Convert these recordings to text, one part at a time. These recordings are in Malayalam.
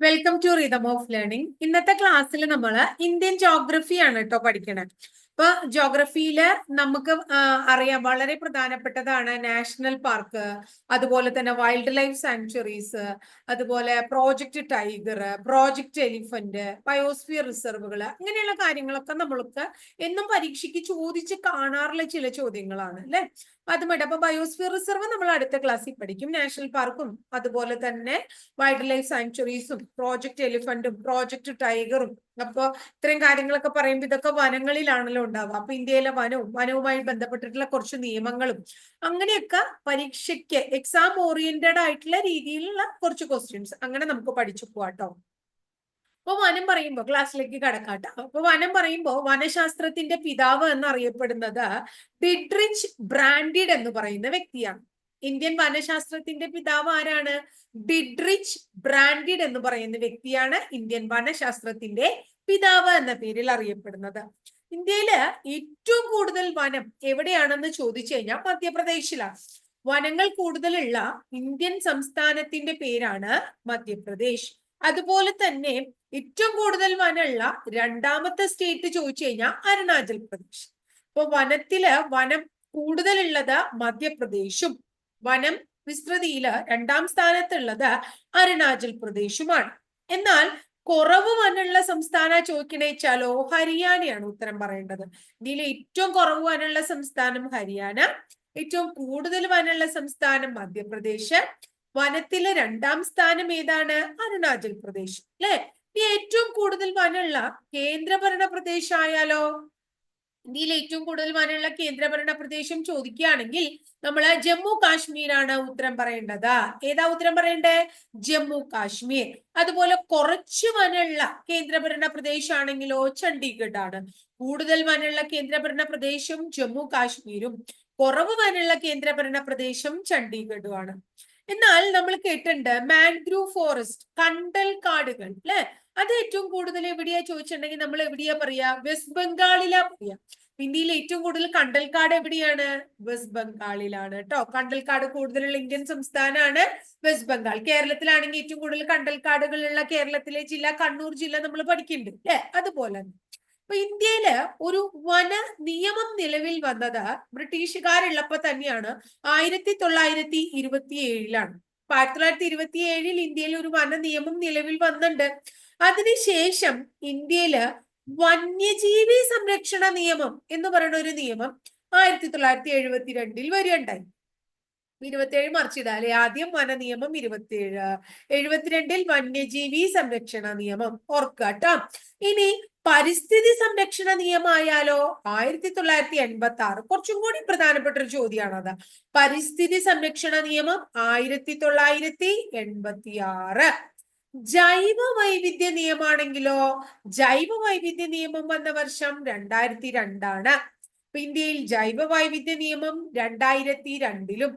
Welcome to rhythm of learning ഇന്നത്തെ ക്ലാസ്സിൽ നമ്മൾ ഇന്ത്യൻ ജോഗ്രഫി ആണ് കേട്ടോ പഠിക്കണത് അപ്പൊ ജോഗ്രഫിയിൽ നമുക്ക് അറിയാം വളരെ പ്രധാനപ്പെട്ടതാണ് നാഷണൽ പാർക്ക് അതുപോലെ തന്നെ വൈൽഡ് ലൈഫ് സാങ്ച്വറീസ് അതുപോലെ project tiger project elephant biosphere റിസർവുകൾ അങ്ങനെയുള്ള കാര്യങ്ങളൊക്കെ നമ്മൾക്ക് എന്നും പരീക്ഷയ്ക്ക് ചോദിച്ച് കാണാറുള്ള ചില ചോദ്യങ്ങളാണ് അല്ലെ? അതുമായിട്ട് അപ്പൊ ബയോസ്ഫിയർ റിസർവ് നമ്മൾ അടുത്ത ക്ലാസ്സിൽ പഠിക്കും. നാഷണൽ പാർക്കും അതുപോലെ തന്നെ വൈൽഡ് ലൈഫ് സാങ്ച്വറീസും പ്രോജക്റ്റ് എലിഫന്റും പ്രോജക്റ്റ് ടൈഗറും അപ്പൊ ഇത്രയും കാര്യങ്ങളൊക്കെ പറയുമ്പോൾ ഇതൊക്കെ വനങ്ങളിലാണല്ലോ ഉണ്ടാവുക. അപ്പൊ ഇന്ത്യയിലെ വനവും വനവുമായി ബന്ധപ്പെട്ടിട്ടുള്ള കുറച്ച് നിയമങ്ങളും അങ്ങനെയൊക്കെ പരീക്ഷയ്ക്ക് എക്സാം ഓറിയന്റഡ് ആയിട്ടുള്ള രീതിയിലുള്ള കുറച്ച് ക്വസ്റ്റ്യൻസ് അങ്ങനെ നമുക്ക് പഠിച്ചു പോവാട്ടോ അപ്പൊ വനം പറയുമ്പോ ക്ലാസ്സിലേക്ക് കടക്കാട്ടോ. അപ്പൊ വനം പറയുമ്പോ വനശാസ്ത്രത്തിന്റെ പിതാവ് എന്നറിയപ്പെടുന്നത് ഡിഡ്രിച്ച് ബ്രാൻഡിഡ് എന്ന് പറയുന്ന വ്യക്തിയാണ്. ഇന്ത്യൻ വനശാസ്ത്രത്തിന്റെ പിതാവ് ആരാണ്? ഡിഡ്രിച്ച് ബ്രാൻഡിഡ് എന്ന് പറയുന്ന വ്യക്തിയാണ് ഇന്ത്യൻ വനശാസ്ത്രത്തിന്റെ പിതാവ് എന്ന പേരിൽ അറിയപ്പെടുന്നത്. ഇന്ത്യയിൽ ഏറ്റവും കൂടുതൽ വനം എവിടെയാണെന്ന് ചോദിച്ചു കഴിഞ്ഞാൽ മധ്യപ്രദേശിലാണ്. വനങ്ങൾ കൂടുതലുള്ള ഇന്ത്യൻ സംസ്ഥാനത്തിന്റെ പേരാണ് മധ്യപ്രദേശ്. അതുപോലെ തന്നെ ഏറ്റവും കൂടുതൽ വനമുള്ള രണ്ടാമത്തെ സ്റ്റേറ്റ് ചോദിച്ചു കഴിഞ്ഞാൽ അരുണാചൽ പ്രദേശ്. ഇപ്പൊ വനത്തിൽ വനം കൂടുതലുള്ളത് മധ്യപ്രദേശും വനം വിസ്തൃതിയിൽ രണ്ടാം സ്ഥാനത്തുള്ളത് അരുണാചൽ പ്രദേശുമാണ്. എന്നാൽ കുറവ് വനുള്ള സംസ്ഥാന ചോദിക്കണേച്ചാലോ ഹരിയാനയാണ് ഉത്തരം പറയേണ്ടത്. ഇന്ത്യയിലെ ഏറ്റവും കുറവ് വനുള്ള സംസ്ഥാനം ഹരിയാന ഏറ്റവും കൂടുതൽ വനുള്ള സംസ്ഥാനം മധ്യപ്രദേശ്. വനത്തിലെ രണ്ടാം സ്ഥാനം ഏതാണ്? അരുണാചൽ പ്രദേശ്. അല്ലെ? ഏറ്റവും കൂടുതൽ വനുള്ള കേന്ദ്രഭരണ പ്രദേശമായാലോ ഇന്ത്യയിൽ ഏറ്റവും കൂടുതൽ വനമുള്ള കേന്ദ്രഭരണ പ്രദേശം ചോദിക്കുകയാണെങ്കിൽ നമ്മൾ ജമ്മു കാശ്മീരാണ് ഉത്തരം പറയേണ്ടത്. ഏതാ ഉത്തരം പറയേണ്ടേ? ജമ്മു കാശ്മീർ. അതുപോലെ കുറച്ച് വനമുള്ള കേന്ദ്രഭരണ പ്രദേശമാണെങ്കിലോ ചണ്ഡീഗഡ് ആണ് കൂടുതൽ വനമുള്ള കേന്ദ്രഭരണ പ്രദേശം ജമ്മു കാശ്മീരും. കുറവ് വനമുള്ള കേന്ദ്രഭരണ പ്രദേശം ചണ്ഡീഗഡും ആണ്. എന്നാൽ നമ്മൾ കേട്ടിട്ടുണ്ട് മാൻഗ്രൂവ് ഫോറസ്റ്റ് കണ്ടൽ കാടുകൾ അല്ലെ? അത് ഏറ്റവും കൂടുതൽ എവിടെയാ ചോദിച്ചിട്ടുണ്ടെങ്കിൽ നമ്മൾ എവിടെയാ പറയാ? വെസ്റ്റ് ബംഗാളിലാ പറയാ. ഇന്ത്യയിൽ ഏറ്റവും കൂടുതൽ കണ്ടൽക്കാട് എവിടെയാണ്? വെസ്റ്റ് ബംഗാളിലാണ് കേട്ടോ കണ്ടൽക്കാട് കൂടുതലുള്ള ഇന്ത്യൻ സംസ്ഥാനമാണ് വെസ്റ്റ് ബംഗാൾ കേരളത്തിലാണെങ്കിൽ ഏറ്റവും കൂടുതൽ കണ്ടൽക്കാടുകളുള്ള കേരളത്തിലെ ജില്ല കണ്ണൂർ ജില്ല നമ്മൾ പഠിക്കുന്നുണ്ട് അല്ലെ? അതുപോലെ അപ്പൊ ഇന്ത്യയിൽ ഒരു വന നിയമം നിലവിൽ വന്നത് ബ്രിട്ടീഷുകാരുള്ളപ്പോ തന്നെയാണ്. ആയിരത്തി തൊള്ളായിരത്തി ഇരുപത്തി ഏഴിലാണ് ആയിരത്തി തൊള്ളായിരത്തി ഇരുപത്തി ഏഴിൽ ഇന്ത്യയിൽ ഒരു വന നിയമം നിലവിൽ വന്നിട്ടുണ്ട്. അതിനുശേഷം ഇന്ത്യയിൽ വന്യജീവി സംരക്ഷണ നിയമം എന്ന് പറയുന്ന ഒരു നിയമം ആയിരത്തി തൊള്ളായിരത്തി എഴുപത്തി രണ്ടിൽ വരികയുണ്ടായി. ഇരുപത്തിയേഴ് മറിച്ചിടാല്ലേ ആദ്യം വന നിയമം ഇരുപത്തിയേഴ്. എഴുപത്തിരണ്ടിൽ വന്യജീവി സംരക്ഷണ നിയമം. ഓർക്കുക കേട്ടോ ഇനി പരിസ്ഥിതി സംരക്ഷണ നിയമമായാലോ ആയിരത്തി തൊള്ളായിരത്തി എൺപത്തി ആറ് കുറച്ചും കൂടി പ്രധാനപ്പെട്ട ഒരു ചോദ്യമാണത് പരിസ്ഥിതി സംരക്ഷണ നിയമം ആയിരത്തി തൊള്ളായിരത്തി എൺപത്തി ആറ് ജൈവ വൈവിധ്യ നിയമാണെങ്കിലോ ജൈവ വൈവിധ്യ നിയമം വന്ന വർഷം രണ്ടായിരത്തി രണ്ടാണ് ഇന്ത്യയിൽ ജൈവ വൈവിധ്യ നിയമം രണ്ടായിരത്തി രണ്ടിലും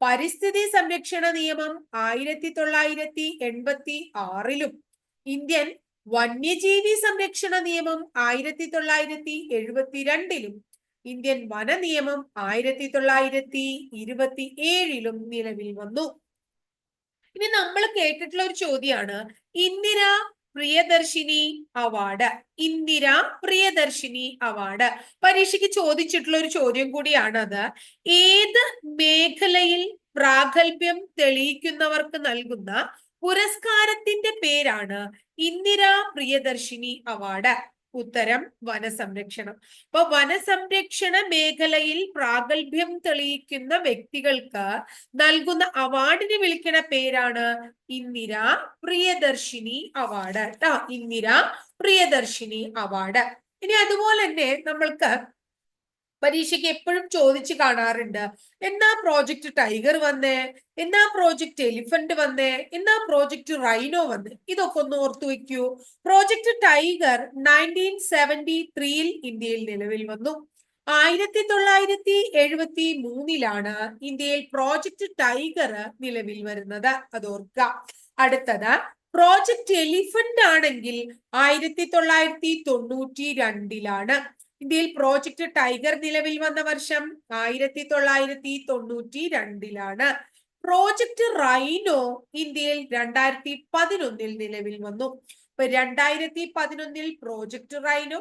പരിസ്ഥിതി സംരക്ഷണ നിയമം ആയിരത്തി തൊള്ളായിരത്തി എൺപത്തി ആറിലും ഇന്ത്യൻ വന്യജീവി സംരക്ഷണ നിയമം ആയിരത്തി തൊള്ളായിരത്തി എഴുപത്തിരണ്ടിലും ഇന്ത്യൻ വന നിയമം ആയിരത്തി തൊള്ളായിരത്തി ഇരുപത്തി ഏഴിലും നിലവിൽ വന്നു. ഇനി നമ്മൾ കേട്ടിട്ടുള്ള ഒരു ചോദ്യമാണ് ഇന്ദിര പ്രിയദർശിനി അവാർഡ്. ഇന്ദിര പ്രിയദർശിനി അവാർഡ്. പരീക്ഷയ്ക്ക് ചോദിച്ചിട്ടുള്ള ഒരു ചോദ്യം കൂടിയാണ് അത്. ഏത് മേഖലയിൽ പ്രാഗൽഭ്യം തെളിയിക്കുന്നവർക്ക് നൽകുന്ന പുരസ്കാരത്തിന്റെ പേരാണ് ഇന്ദിര പ്രിയദർശിനി അവാർഡ്. ഉത്തരം വനസംരക്ഷണം. അപ്പൊ വനസംരക്ഷണ മേഖലയിൽ പ്രാഗൽഭ്യം തെളിയിക്കുന്ന വ്യക്തികൾക്ക് നൽകുന്ന അവാർഡിന് വിളിക്കുന്ന പേരാണ് ഇന്ദിര പ്രിയദർശിനി അവാർഡ്. കേട്ടോ ഇന്ദിര പ്രിയദർശിനി അവാർഡ്. ഇനി അതുപോലെ തന്നെ നമ്മൾക്ക് പരീക്ഷയ്ക്ക് എപ്പോഴും ചോദിച്ചു കാണാറുണ്ട്. എന്നാ പ്രോജക്റ്റ് ടൈഗർ വന്നേ? എന്നാ പ്രോജക്റ്റ് എലിഫന്റ് വന്നേ? എന്നാ പ്രോജക്റ്റ് റൈനോ വന്നേ? ഇതൊക്കെ ഒന്ന് ഓർത്തു വെക്കൂ. പ്രോജക്റ്റ് ടൈഗർ നയന്റീൻ സെവന്റി ത്രീയിൽ ഇന്ത്യയിൽ നിലവിൽ വന്നു. ആയിരത്തി തൊള്ളായിരത്തി എഴുപത്തി മൂന്നിലാണ് ഇന്ത്യയിൽ പ്രോജക്റ്റ് ടൈഗർ നിലവിൽ വരുന്നത്. അത് ഓർക്കുക. അടുത്തത് പ്രോജക്റ്റ് എലിഫന്റ് ആണെങ്കിൽ ആയിരത്തി തൊള്ളായിരത്തി തൊണ്ണൂറ്റി രണ്ടിലാണ് ഇന്ത്യയിൽ പ്രോജക്ട് ടൈഗർ നിലവിൽ വന്ന വർഷം ആയിരത്തി തൊള്ളായിരത്തി തൊണ്ണൂറ്റി രണ്ടിലാണ് പ്രോജക്ട് റൈനോ ഇന്ത്യയിൽ രണ്ടായിരത്തി പതിനൊന്നിൽ നിലവിൽ വന്നു. ഇപ്പൊ രണ്ടായിരത്തി പതിനൊന്നിൽ പ്രോജക്ട് റൈനോ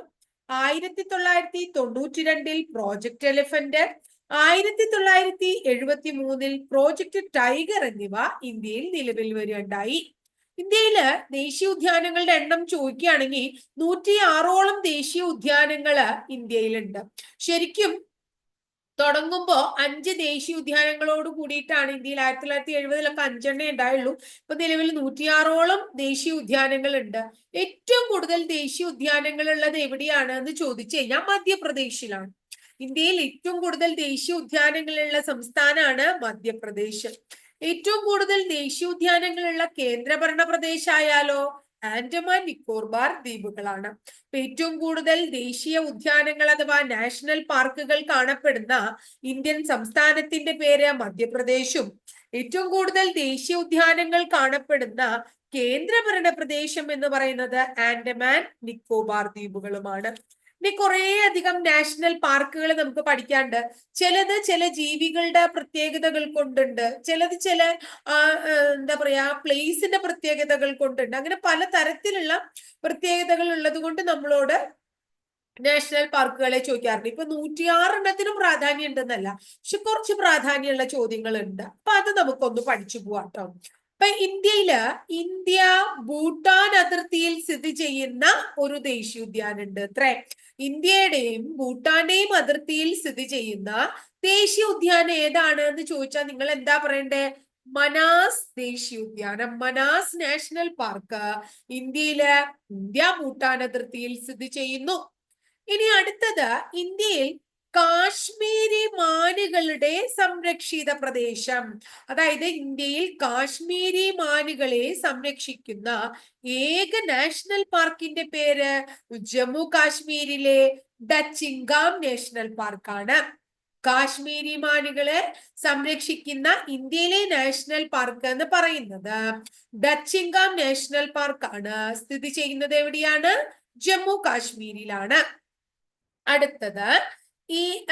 ആയിരത്തി തൊള്ളായിരത്തി തൊണ്ണൂറ്റി രണ്ടിൽ പ്രോജക്ട് എലിഫന്റ് ആയിരത്തി തൊള്ളായിരത്തി എഴുപത്തി മൂന്നിൽ പ്രോജക്ട് ടൈഗർ എന്നിവ ഇന്ത്യയിൽ നിലവിൽ വരികയുണ്ടായി. ഇന്ത്യയിൽ ദേശീയ ഉദ്യാനങ്ങളുടെ എണ്ണം ചോദിക്കുകയാണെങ്കിൽ നൂറ്റി ആറോളം ദേശീയ ഉദ്യാനങ്ങൾ ഇന്ത്യയിലുണ്ട്. ശരിക്കും തുടങ്ങുമ്പോ അഞ്ച് ദേശീയ ഉദ്യാനങ്ങളോട് കൂടിയിട്ടാണ് ഇന്ത്യയിൽ ആയിരത്തി തൊള്ളായിരത്തി എഴുപതിലൊക്കെ അഞ്ചെണ്ണേ ഉണ്ടായുള്ളൂ. ഇപ്പൊ നിലവിൽ നൂറ്റിയാറോളം ദേശീയ ഉദ്യാനങ്ങൾ ഉണ്ട് ഏറ്റവും കൂടുതൽ ദേശീയ ഉദ്യാനങ്ങൾ ഉള്ളത് എവിടെയാണ് എന്ന് ചോദിച്ചു കഴിഞ്ഞാൽ മധ്യപ്രദേശിലാണ്. ഇന്ത്യയിൽ ഏറ്റവും കൂടുതൽ ദേശീയ ഉദ്യാനങ്ങളുള്ള സംസ്ഥാനമാണ് മധ്യപ്രദേശ്. ഏറ്റവും കൂടുതൽ ദേശീയോദ്യാനങ്ങളുള്ള കേന്ദ്രഭരണ പ്രദേശമായാലോ ആൻഡമാൻ നിക്കോർബാർ ദ്വീപുകളാണ്. ഏറ്റവും കൂടുതൽ ദേശീയ ഉദ്യാനങ്ങൾ അഥവാ നാഷണൽ പാർക്കുകൾ കാണപ്പെടുന്ന ഇന്ത്യൻ സംസ്ഥാനത്തിന്റെ പേര് മധ്യപ്രദേശും. ഏറ്റവും കൂടുതൽ ദേശീയ ഉദ്യാനങ്ങൾ കാണപ്പെടുന്ന കേന്ദ്രഭരണ പ്രദേശം എന്ന് പറയുന്നത് ആൻഡമാൻ നിക്കോബാർ ദ്വീപുകളുമാണ്. ഇനി കുറേ അധികം നാഷണൽ പാർക്കുകൾ നമുക്ക് പഠിക്കാണ്ട് ചിലത് ചില ജീവികളുടെ പ്രത്യേകതകൾ കൊണ്ടുണ്ട്. ചിലത് ചില എന്താ പറയാ പ്ലേസിന്റെ പ്രത്യേകതകൾ കൊണ്ടുണ്ട്. അങ്ങനെ പല തരത്തിലുള്ള പ്രത്യേകതകൾ ഉള്ളത് കൊണ്ട് നമ്മളോട് നാഷണൽ പാർക്കുകളെ ചോദിക്കാറുണ്ട്. ഇപ്പൊ നൂറ്റിയാറെണ്ണത്തിനും പ്രാധാന്യം ഉണ്ടെന്നല്ല പക്ഷെ കുറച്ച് പ്രാധാന്യമുള്ള ചോദ്യങ്ങളുണ്ട്. അപ്പൊ അത് നമുക്കൊന്ന് പഠിച്ചു പോവാം കേട്ടോ ഇപ്പൊ ഇന്ത്യയിൽ ഇന്ത്യ ഭൂട്ടാൻ അതിർത്തിയിൽ സ്ഥിതി ചെയ്യുന്ന ഒരു ദേശീയോദ്യാനം ഉണ്ട് അത്രേ. ഇന്ത്യയുടെയും ഭൂട്ടാന്റെയും അതിർത്തിയിൽ സ്ഥിതി ചെയ്യുന്ന ദേശീയ ഉദ്യാനം ഏതാണ് എന്ന് ചോദിച്ചാൽ നിങ്ങൾ എന്താ പറയണ്ടേ? മനാസ് ദേശീയ ഉദ്യാനം മനാസ് നാഷണൽ പാർക്ക് ഇന്ത്യയിലെ ഇന്ത്യ ഭൂട്ടാൻ അതിർത്തിയിൽ സ്ഥിതി ചെയ്യുന്നു. ഇനി അടുത്തത് ഇന്ത്യയിൽ കാശ്മീരി മാനുകളുടെ സംരക്ഷിത പ്രദേശം. അതായത് ഇന്ത്യയിൽ കാശ്മീരി മാനുകളെ സംരക്ഷിക്കുന്ന ഏക നാഷണൽ പാർക്കിന്റെ പേര് ജമ്മു കാശ്മീരിലെ ഡച്ചിങ്കാം നാഷണൽ പാർക്കാണ്. കാശ്മീരി മാനുകളെ സംരക്ഷിക്കുന്ന ഇന്ത്യയിലെ നാഷണൽ പാർക്ക് എന്ന് പറയുന്നത് ഡച്ചിങ്കാം നാഷണൽ പാർക്കാണ്. സ്ഥിതി ചെയ്യുന്നത് എവിടെയാണ്? ജമ്മു കാശ്മീരിലാണ്. അടുത്തത് ഈ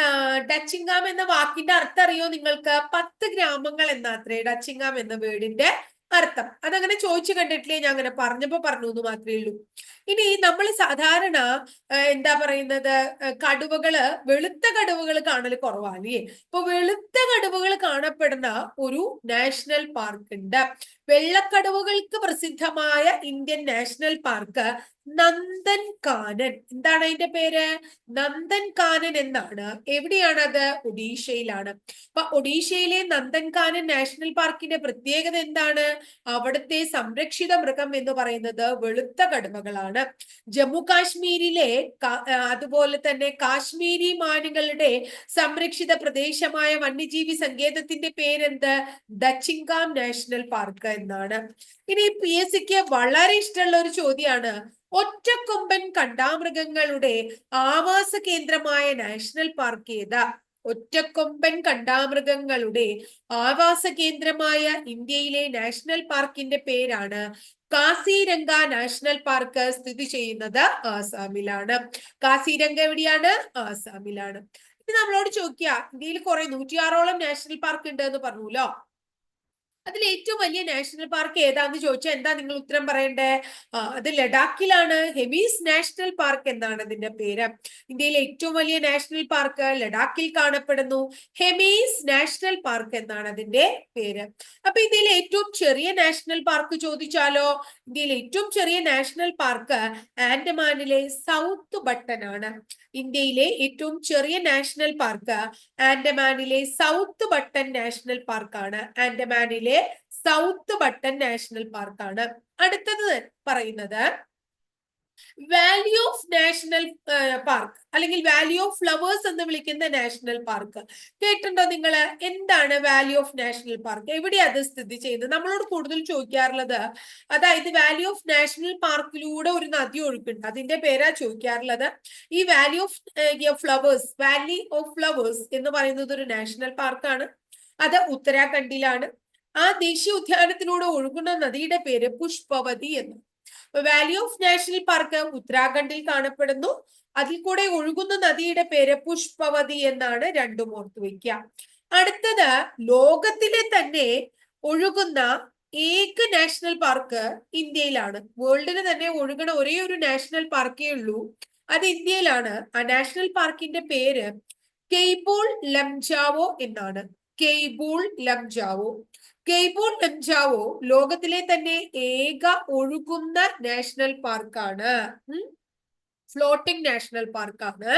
ഡച്ചിങ്ങാം എന്ന വാക്കിന്റെ അർത്ഥം അറിയോ നിങ്ങൾക്ക്? പത്ത് ഗ്രാമങ്ങൾ എന്നാത്രേ ഡച്ചിങ്ങാം എന്ന വേർഡിന്റെ അർത്ഥം. അതങ്ങനെ ചോദിച്ചു കണ്ടിട്ടില്ലേ? ഞാൻ അങ്ങനെ പറഞ്ഞപ്പോ പറഞ്ഞു എന്ന് മാത്രമേ ഉള്ളൂ. ഇനി നമ്മൾ സാധാരണ എന്താ പറയുന്നത്? കടുവകൾ വെളുത്ത കടുവകൾ കാണൽ കുറവാണ്. ഇപ്പൊ വെളുത്ത കടുവകൾ കാണപ്പെടുന്ന ഒരു നാഷണൽ പാർക്ക് ഉണ്ട്. വെള്ളക്കടുവകൾക്ക് പ്രസിദ്ധമായ Indian national park Nandan Kanan എന്താണ് അതിന്റെ പേര്? നന്ദൻ കാനൻ എന്നാണ്. എവിടെയാണത്? ഒഡീഷയിലാണ്. അപ്പൊ ഒഡീഷയിലെ നന്ദൻ കാനൻ നാഷണൽ പാർക്കിന്റെ പ്രത്യേകത എന്താണ്? അവിടുത്തെ സംരക്ഷിത മൃഗം എന്ന് പറയുന്നത് വെളുത്ത കടുവകളാണ്. ജമ്മു കാശ്മീരിലെ അതുപോലെ തന്നെ കാശ്മീരി മാനുകളുടെ സംരക്ഷിത പ്രദേശമായ വന്യജീവി സങ്കേതത്തിന്റെ പേരെന്ത്? ദച്ചിങ്കാം നാഷണൽ പാർക്ക് എന്നാണ്. ഇനി പി എസ് സിക്ക് വളരെ ഇഷ്ടമുള്ള ഒരു ചോദ്യമാണ്. ഒറ്റക്കൊമ്പൻ കണ്ടാമൃഗങ്ങളുടെ ആവാസ കേന്ദ്രമായ നാഷണൽ പാർക്ക് ഏതാ? ഒറ്റക്കൊമ്പൻ കണ്ടാമൃഗങ്ങളുടെ ആവാസ കേന്ദ്രമായ ഇന്ത്യയിലെ നാഷണൽ പാർക്കിന്റെ പേരാണ് കാസിരംഗ നാഷണൽ പാർക്ക് സ്ഥിതി ചെയ്യുന്നത് ആസാമിലാണ്. കാസിരംഗ എവിടെയാണ്? ആസാമിലാണ്. ഇനി നമ്മളോട് ചോദിക്കുക ഇന്ത്യയിൽ കുറെ നൂറ്റിയാറോളം നാഷണൽ പാർക്ക് ഉണ്ട് എന്ന് പറഞ്ഞുല്ലോ അതിൽ ഏറ്റവും വലിയ നാഷണൽ പാർക്ക് ഏതാന്ന് ചോദിച്ചാൽ എന്താ നിങ്ങൾ ഉത്തരം പറയണ്ടേ? അത് ലഡാക്കിലാണ്. ഹെമീസ് നാഷണൽ പാർക്ക് എന്നാണ് അതിന്റെ പേര്? ഇന്ത്യയിലെ ഏറ്റവും വലിയ നാഷണൽ പാർക്ക് ലഡാക്കിൽ കാണപ്പെടുന്നു. ഹെമീസ് നാഷണൽ പാർക്ക് എന്നാണ് അതിന്റെ പേര്. അപ്പൊ ഇന്ത്യയിലെ ഏറ്റവും ചെറിയ നാഷണൽ പാർക്ക് ചോദിച്ചാലോ? ഇന്ത്യയിലെ ഏറ്റവും ചെറിയ നാഷണൽ പാർക്ക് ആൻഡമാനിലെ സൗത്ത് ബട്ടൺ ആണ് ഇന്ത്യയിലെ ഏറ്റവും ചെറിയ നാഷണൽ പാർക്ക് ആൻഡമാനിലെ സൗത്ത് ബട്ടൺ നാഷണൽ പാർക്കാണ്. ആൻഡമാനിലെ സൗത്ത് ബട്ടൺ നാഷണൽ പാർക്കാണ്. അടുത്തത് പറയുന്നത് വാലി ഓഫ് നാഷണൽ പാർക്ക് അല്ലെങ്കിൽ വാലി ഓഫ് ഫ്ലവേഴ്സ് എന്ന് വിളിക്കുന്ന നാഷണൽ പാർക്ക് കേട്ടിട്ടുണ്ടോ നിങ്ങൾ എന്താണ് വാലി ഓഫ് നാഷണൽ പാർക്ക് എവിടെയാ അത് സ്ഥിതി ചെയ്യുന്നത്? നമ്മളോട് കൂടുതൽ ചോദിക്കാറുള്ളത് അതായത് വാലി ഓഫ് നാഷണൽ പാർക്കിലൂടെ ഒരു നദി ഒഴുക്കുണ്ട്. അതിന്റെ പേരാ ചോദിക്കാറുള്ളത്. ഈ Valley of Flowers Valley of Flowers എന്ന് പറയുന്നത് ഒരു നാഷണൽ പാർക്കാണ് അത് ഉത്തരാഖണ്ഡിലാണ്. ആ ദേശീയ ഉദ്യാനത്തിലൂടെ ഒഴുകുന്ന നദിയുടെ പേര് പുഷ്പവതി എന്ന്. വാലി ഓഫ് നാഷണൽ പാർക്ക് ഉത്തരാഖണ്ഡിൽ കാണപ്പെടുന്നു. അതിൽ കൂടെ ഒഴുകുന്ന നദിയുടെ പേര് പുഷ്പവതി എന്നാണ് രണ്ടും ഓർത്തു അടുത്തത് ലോകത്തിലെ തന്നെ ഒഴുകുന്ന ഏക നാഷണൽ പാർക്ക് ഇന്ത്യയിലാണ്. വേൾഡിന് തന്നെ ഒഴുകണ ഒരേ ഒരു നാഷണൽ പാർക്കേ ഉള്ളൂ. അത് ഇന്ത്യയിലാണ്. ആ നാഷണൽ പാർക്കിന്റെ പേര് കെയ്പോൾ ലംജാവോ എന്നാണ്. കെയ്ബോൾ ലംജാവോ കെയ്ബൂൾ ലംജാവോ ലോകത്തിലെ തന്നെ ഏക ഒഴുകുന്ന നാഷണൽ പാർക്കാണ് ഫ്ലോട്ടിംഗ് നാഷണൽ പാർക്കാണ്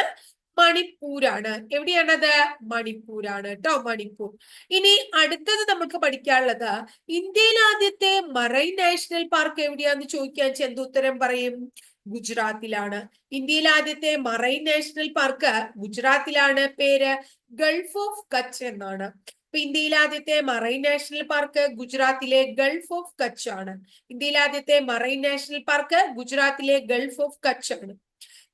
മണിപ്പൂരാണ്. എവിടെയാണത്? മണിപ്പൂരാണ് കേട്ടോ മണിപ്പൂർ. ഇനി അടുത്തത് നമുക്ക് പഠിക്കാനുള്ളത്. ഇന്ത്യയിൽ ആദ്യത്തെ മറൈൻ നാഷണൽ പാർക്ക് എവിടെയാന്ന് ചോദിക്കാൻ ചെന്തുത്തരം പറയും. ഗുജറാത്തിലാണ്. ഇന്ത്യയിൽ ആദ്യത്തെ മറൈൻ നാഷണൽ പാർക്ക് ഗുജറാത്തിലാണ്. പേര് ഗൾഫ് ഓഫ് കച്ച് എന്നാണ്. ഇപ്പൊ ഇന്ത്യയിലെ ആദ്യത്തെ മറൈൻ നാഷണൽ പാർക്ക് ഗുജറാത്തിലെ ഗൾഫ് ഓഫ് കച്ച് ആണ്. ഇന്ത്യയിലെ ആദ്യത്തെ മറൈൻ നാഷണൽ പാർക്ക് ഗുജറാത്തിലെ ഗൾഫ് ഓഫ് കച്ച് ആണ്.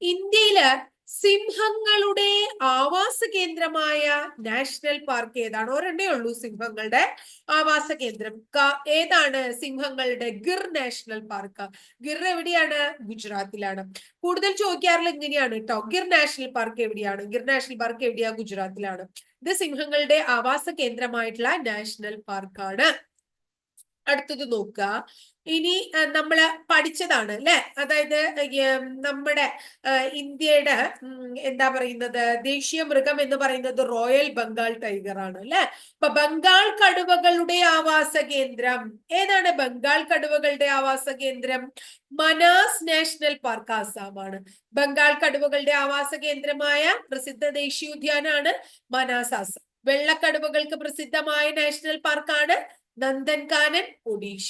ഇന്ത്യയിൽ സിംഹങ്ങളുടെ ആവാസ കേന്ദ്രമായ നാഷണൽ പാർക്ക് ഏതാണ്? ഒരെണ്ണേ ഉള്ളൂ സിംഹങ്ങളുടെ ആവാസ കേന്ദ്രം. ഏതാണ് സിംഹങ്ങളുടെ ഗിർ നാഷണൽ പാർക്ക്? ഗിർ എവിടെയാണ്? ഗുജറാത്തിലാണ്. കൂടുതൽ ചോദിക്കാറുള്ള ഇങ്ങനെയാണ് കേട്ടോ ഗിർ നാഷണൽ പാർക്ക് എവിടെയാണ്? ഗിർ നാഷണൽ പാർക്ക് എവിടെയാ? ഗുജറാത്തിലാണ്. ഇത് സിംഹങ്ങളുടെ ആവാസ കേന്ദ്രമായിട്ടുള്ള നാഷണൽ പാർക്കാണ്. അടുത്തത് നോക്കുക. ഇനി നമ്മൾ പഠിച്ചതാണ് അല്ലെ? അതായത് നമ്മുടെ ഇന്ത്യയുടെ എന്താ പറയുന്നത്? ദേശീയ മൃഗം എന്ന് പറയുന്നത് റോയൽ ബംഗാൾ ടൈഗർ ആണ് അല്ലെ? അപ്പൊ ബംഗാൾ കടുവകളുടെ ആവാസ കേന്ദ്രം. ഏതാണ് ബംഗാൾ കടുവകളുടെ ആവാസ കേന്ദ്രം? മനാസ് നാഷണൽ പാർക്ക് ആസാമാണ് ബംഗാൾ കടുവകളുടെ ആവാസ കേന്ദ്രമായ പ്രസിദ്ധ ദേശീയോദ്യാനാണ് മനാസ് ആസാം. വെള്ളക്കടുവകൾക്ക് പ്രസിദ്ധമായ നാഷണൽ പാർക്കാണ് നന്ദൻകാനൻ ഒഡീഷ.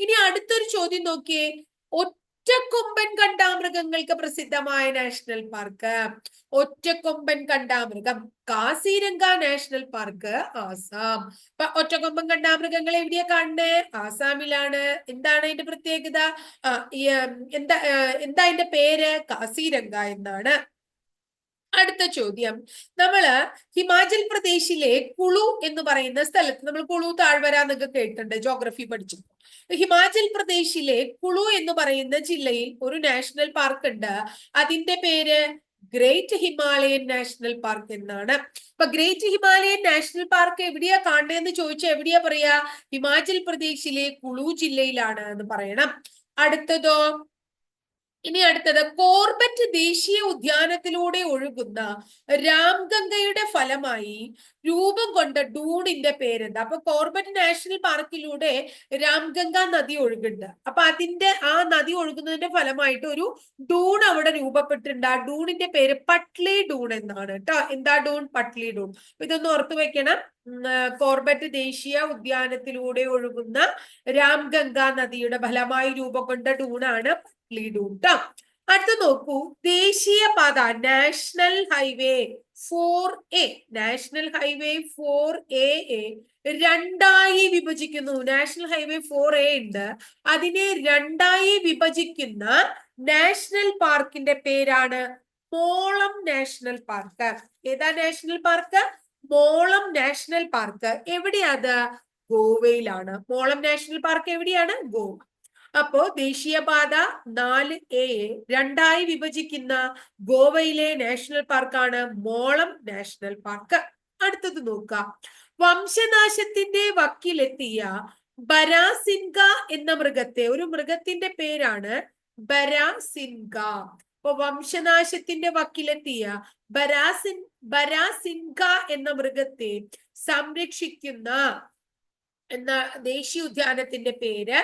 ഇനി അടുത്തൊരു ചോദ്യം നോക്കിയേ. ഒറ്റക്കൊമ്പൻ കണ്ടാമൃഗങ്ങൾക്ക് പ്രസിദ്ധമായ നാഷണൽ പാർക്ക്. ഒറ്റക്കൊമ്പൻ കണ്ടാമൃഗം കാസിരംഗ നാഷണൽ പാർക്ക് ആസാം. അപ്പൊ ഒറ്റക്കൊമ്പൻ കണ്ടാമൃഗങ്ങൾ എവിടെയാ കാണുന്നേ? ആസാമിലാണ്. എന്താണ് അതിന്റെ പ്രത്യേകത? എന്താ എന്താ അതിന്റെ പേര്? കാസിരംഗ എന്നാണ്. അടുത്ത ചോദ്യം. നമ്മൾ ഹിമാചൽ പ്രദേശിലെ കുളു എന്ന് പറയുന്ന സ്ഥലത്ത് നമ്മൾ കുളു താഴ്വര എന്നൊക്കെ കേട്ടിട്ടുണ്ട് ജോഗ്രഫി പഠിച്ചു ഹിമാചൽ പ്രദേശിലെ കുളു എന്ന് പറയുന്ന ജില്ലയിൽ ഒരു നാഷണൽ പാർക്ക് ഉണ്ട്. അതിന്റെ പേര് ഗ്രേറ്റ് ഹിമാലയൻ നാഷണൽ പാർക്ക് എന്നാണ്. അപ്പൊ ഗ്രേറ്റ് ഹിമാലയൻ നാഷണൽ പാർക്ക് എവിടെയാ കാണേന്ന് ചോദിച്ചാൽ എവിടെയാ പറയാ? ഹിമാചൽ പ്രദേശിലെ കുളു ജില്ലയിലാണ് എന്ന് പറയണം. അടുത്തതോ? ഇനി അടുത്തത് കോർബറ്റ് ദേശീയ ഉദ്യാനത്തിലൂടെ ഒഴുകുന്ന രാംഗംഗയുടെ ഫലമായി രൂപം കൊണ്ട ഡൂണിന്റെ പേരെന്താ? അപ്പൊ കോർബറ്റ് നാഷണൽ പാർക്കിലൂടെ രാംഗംഗ നദി ഒഴുകുന്നുണ്ട്. അപ്പൊ അതിന്റെ ആ നദി ഒഴുകുന്നതിന്റെ ഫലമായിട്ട് ഒരു ഡൂൺ അവിടെ രൂപപ്പെട്ടിട്ടുണ്ട്. ആ ഡൂണിന്റെ പേര് പട്ലി ഡൂൺ എന്നാണ് കേട്ടോ. എന്താ ഡൂൺ? പട്ലി ഡൂൺ. ഇതൊന്ന് ഓർത്തു വെക്കണം. കോർബറ്റ് ദേശീയ ഉദ്യാനത്തിലൂടെ ഒഴുകുന്ന രാംഗംഗ നദിയുടെ ഫലമായി രൂപം കൊണ്ട ഡൂണാണ് ഡൂൺ കേട്ടോ അടുത്ത നോക്കൂ. ദേശീയപാത national highway four A national highway four A A രണ്ടായി വിഭജിക്കുന്നു. നാഷണൽ ഹൈവേ ഫോർ എ ഉണ്ട്. അതിനെ രണ്ടായി വിഭജിക്കുന്ന നാഷണൽ പാർക്കിന്റെ പേരാണ് മോളം നാഷണൽ പാർക്ക് ഏതാ national park Mollem national park എവിടെയാത് ഗോവയിലാണ്. മോളം നാഷണൽ പാർക്ക് എവിടെയാണ്? ഗോവ. അപ്പോ ദേശീയപാത നാല് എ രണ്ടായി വിഭജിക്കുന്ന ഗോവയിലെ നാഷണൽ പാർക്കാണ് മോളം നാഷണൽ പാർക്ക്. അടുത്തത് നോക്കാം. വംശനാശത്തിന്റെ വക്കിലെത്തിയ ബരാസിൻഗ എന്ന മൃഗത്തെ ഒരു മൃഗത്തിന്റെ പേരാണ് ബരാസിൻഗ. അപ്പൊ വംശനാശത്തിന്റെ വക്കിലെത്തിയ ബരാസിൻ ബരാസിൻഗ എന്ന മൃഗത്തെ സംരക്ഷിക്കുന്ന എന്ന ദേശീയ ഉദ്യാനത്തിന്റെ പേര്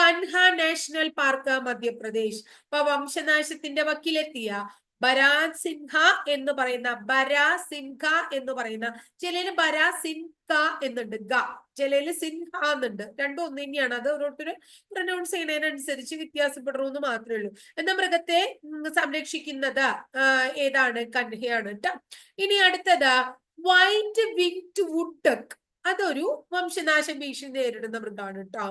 കൻഹ നാഷണൽ പാർക്ക് മധ്യപ്രദേശ്. അപ്പൊ വംശനാശത്തിന്റെ വക്കിലെത്തിയ ബരാ സിൻഹ എന്ന് പറയുന്ന ബരാ സിൻഹ എന്ന് പറയുന്ന ചിലയിൽ ബരാ സിൻഹ എന്നുണ്ട് ഗ. ചിലയിൽ സിൻഹ എന്നുണ്ട്. രണ്ടും ഒന്ന് തന്നെയാണ് അത് ഓരോരുത്തർ പ്രൊനൗൺസ് ചെയ്യുന്നതിനനുസരിച്ച് വ്യത്യാസപ്പെടുന്നു മാത്രമേ ഉള്ളൂ. എന്ന മൃഗത്തെ സംരക്ഷിക്കുന്നത്? ഏതാണ്? കൻഹയാണ് കേട്ടോ ഇനി അടുത്തത് വൈറ്റ് വിങ്ഡ് വുഡ് അതൊരു വംശനാശ ഭീഷണി നേരിടുന്ന മൃഗമാണ് കേട്ടോ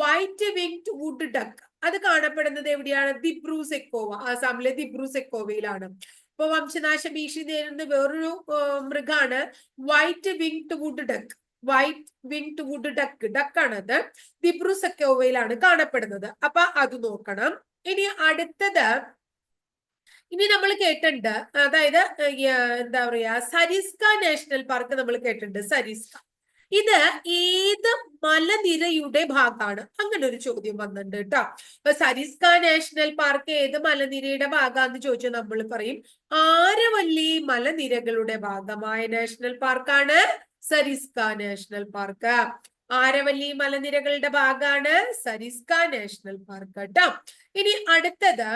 വൈറ്റ് വിങ്ഡ് വുഡ് ഡക്ക് അത് കാണപ്പെടുന്നത് എവിടെയാണ്? ദിബ്രു സെക്കോവ ആസാമിലെ ദിബ്രു സെക്കോവയിലാണ് ഇപ്പൊ വംശനാശ ഭീഷണി നേരിടുന്ന വേറൊരു മൃഗമാണ് white winged wood duck white winged wood duck ഡക്കാണ് അത് ദിബ്രു സെക്കോവയിലാണ് കാണപ്പെടുന്നത്. അപ്പൊ അത് നോക്കണം. ഇനി അടുത്തത് ഇനി നമ്മൾ കേട്ടിട്ടുണ്ട്. അതായത് എന്താ പറയാ? സരിസ്ക നാഷണൽ പാർക്ക് നമ്മൾ കേട്ടിട്ടുണ്ട്. സരിസ്ക. ഇത് ഏത് മലനിരയുടെ ഭാഗമാണ് അങ്ങനെ ഒരു ചോദ്യം വന്നിട്ടുണ്ട് കേട്ടോ ഇപ്പൊ സരിസ്ക നാഷണൽ പാർക്ക് ഏത് മലനിരയുടെ ഭാഗമാണെന്ന് ചോദിച്ചാൽ നമ്മൾ പറയും ആരവല്ലി മലനിരകളുടെ ഭാഗമായ നാഷണൽ പാർക്കാണ് സരിസ്ക നാഷണൽ പാർക്ക്. ആരവല്ലി മലനിരകളുടെ ഭാഗമാണ് സരിസ്ക നാഷണൽ പാർക്ക് കേട്ടോ ഇനി അടുത്തത്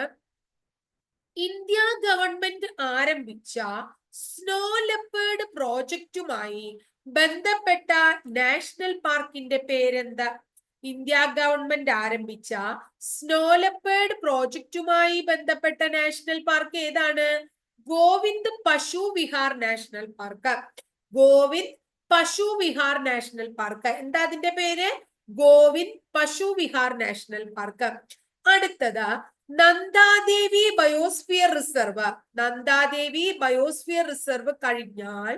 ഇന്ത്യ ഗവൺമെന്റ് ആരംഭിച്ച സ്നോ ലെപ്പേർഡ് പ്രോജക്റ്റുമായി ബന്ധപ്പെട്ട നാഷണൽ പാർക്കിന്റെ പേരെന്താ? ഇന്ത്യ ഗവൺമെന്റ് ആരംഭിച്ച സ്നോ ലെപ്പേർഡ് പ്രോജക്റ്റുമായി ബന്ധപ്പെട്ട നാഷണൽ പാർക്ക് ഏതാണ്? ഗോവിന്ദ് പശു വിഹാർ നാഷണൽ പാർക്ക്. ഗോവിന്ദ് പശു വിഹാർ നാഷണൽ പാർക്ക്. എന്താ അതിന്റെ പേര്? ഗോവിന്ദ് പശു വിഹാർ നാഷണൽ പാർക്ക്. അടുത്തത് Nanda Devi biosphere reserve. Nanda Devi biosphere reserve കഴിഞ്ഞാൽ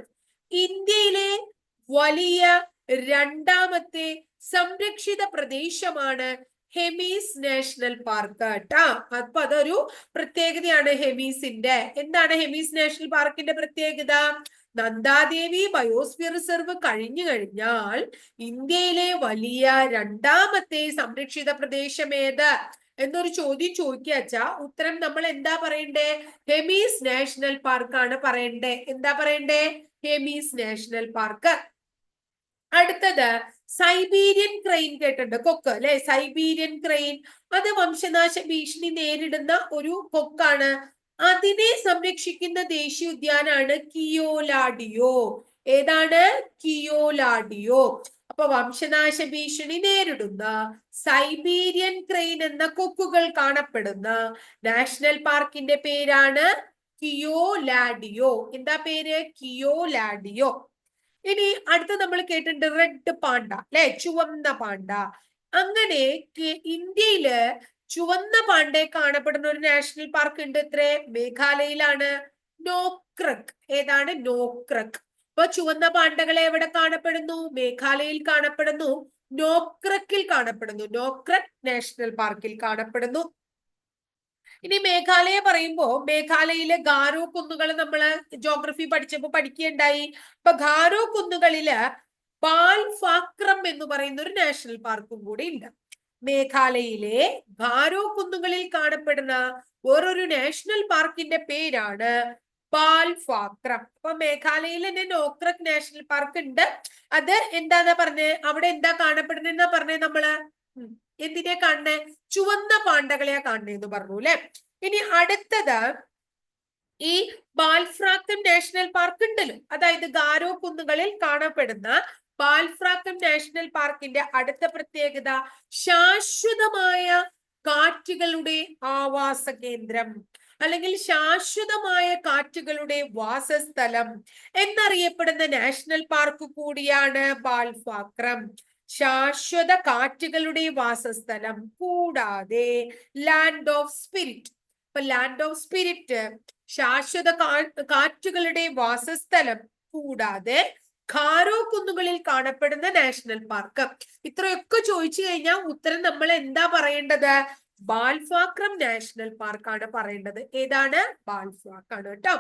ഇന്ത്യയിലെ വലിയ രണ്ടാമത്തെ സംരക്ഷിത പ്രദേശമാണ് ഹെമീസ് നാഷണൽ പാർക്ക് കേട്ടാ. അപ്പൊ അതൊരു പ്രത്യേകതയാണ് ഹെമീസിന്റെ എന്താണ് ഹെമീസ് നാഷണൽ പാർക്കിന്റെ പ്രത്യേകത? നന്ദാദേവി ബയോസ്ഫിയർ റിസർവ് കഴിഞ്ഞു കഴിഞ്ഞാൽ ഇന്ത്യയിലെ വലിയ രണ്ടാമത്തെ സംരക്ഷിത പ്രദേശം ഏത്? എന്നൊരു ചോദ്യം ചോദിക്കുക ഉത്തരം നമ്മൾ എന്താ പറയണ്ടേ? ഹെമീസ് നാഷണൽ പാർക്കാണ് പറയണ്ടേ. എന്താ പറയണ്ടേ? Hemis national park. അടുത്തത് സൈബീരിയൻ ക്രെയിൻ കേട്ടിട്ടുണ്ട്. കൊക്ക് അല്ലെ? സൈബീരിയൻ ക്രെയിൻ അത് വംശനാശ ഭീഷണി നേരിടുന്ന ഒരു കൊക്കാണ്. അതിനെ സംരക്ഷിക്കുന്ന ദേശീയ ഉദ്യാനാണ് കിയോലാഡിയോ. ഏതാണ്? കിയോലാഡിയോ. അപ്പൊ വംശനാശ ഭീഷണി നേരിടുന്ന സൈബീരിയൻ ക്രെയിൻ എന്ന കൊക്കുകൾ കാണപ്പെടുന്ന നാഷണൽ പാർക്കിന്റെ പേരാണ് കിയോലാഡിയോ. എന്താ പേര്? കിയോലാഡിയോ. ഇനി അടുത്ത നമ്മൾ കേട്ടിട്ടുണ്ട് റെഡ് പാണ്ട അല്ലെ ചുവന്ന പാണ്ട അങ്ങനെ ഇന്ത്യയിൽ ചുവന്ന പാണ്ഡെ കാണപ്പെടുന്ന ഒരു നാഷണൽ പാർക്ക് ഉണ്ട് എത്ര? മേഘാലയയിലാണ്. നോക്രക്. ഏതാണ്? നോക്രക്. അപ്പൊ ചുവന്ന പാണ്ഡകളെ എവിടെ കാണപ്പെടുന്നു? മേഘാലയയിൽ കാണപ്പെടുന്നു. നോക്രക്കിൽ കാണപ്പെടുന്നു. നോക്രക് നാഷണൽ പാർക്കിൽ കാണപ്പെടുന്നു. ഇനി മേഘാലയ പറയുമ്പോ മേഘാലയയിലെ ഗാരോ കുന്നുകൾ നമ്മൾ ജോഗ്രഫി പഠിച്ചപ്പോ പഠിക്കുകയുണ്ടായി. അപ്പൊ ഗാരോ കുന്നുകളിൽ ബാൽഫാക്രം എന്ന് പറയുന്ന ഒരു നാഷണൽ പാർക്കും കൂടി ഉണ്ട്. മേഘാലയയിലെ ഗാരോ കുന്നുകളിൽ കാണപ്പെടുന്ന വേറൊരു നാഷണൽ പാർക്കിന്റെ പേരാണ് ബാൽഫാക്രം അപ്പൊ മേഘാലയയിൽ തന്നെ നോക്രക് നാഷണൽ പാർക്ക് ഉണ്ട്. അത് എന്താന്നാ പറഞ്ഞേ? അവിടെ എന്താ കാണപ്പെടുന്നെന്നാ പറഞ്ഞേ നമ്മൾ? എന്തിനെ കാണണേ ചുവന്ന പാണ്ഡകളെയാ കാണണേ എന്ന് പറഞ്ഞു അല്ലെ? ഇനി അടുത്തത് ഈ ബാൽഫ്രാക്കം നാഷണൽ പാർക്ക് ഉണ്ടല്ലോ. അതായത് ഗാരോ കുന്നുകളിൽ കാണപ്പെടുന്ന ബാൽഫ്രാക്കം നാഷണൽ പാർക്കിന്റെ അടുത്ത പ്രത്യേകത ശാശ്വതമായ കാറ്റുകളുടെ ആവാസ കേന്ദ്രം അല്ലെങ്കിൽ ശാശ്വതമായ കാറ്റുകളുടെ വാസസ്ഥലം എന്നറിയപ്പെടുന്ന നാഷണൽ പാർക്ക് കൂടിയാണ് ബാൽഫാക്രം. ശാശ്വത കാറ്റുകളുടെ വാസസ്ഥലം. കൂടാതെ ലാൻഡ് ഓഫ് സ്പിരിറ്റ് ഇപ്പൊ ലാൻഡ് ഓഫ് സ്പിരിറ്റ് ശാശ്വത കാറ്റുകളുടെ വാസസ്ഥലം. കൂടാതെ ഖാരോ കുന്നുകളിൽ കാണപ്പെടുന്ന നാഷണൽ പാർക്ക് ഇത്രയൊക്കെ ചോദിച്ചു കഴിഞ്ഞാൽ ഉത്തരം നമ്മൾ എന്താ പറയേണ്ടത്? ബാൽഫാക്രം നാഷണൽ പാർക്കാണ് പറയേണ്ടത്. ഏതാണ്? ബാൽഫാക്കാണ് കേട്ടോ.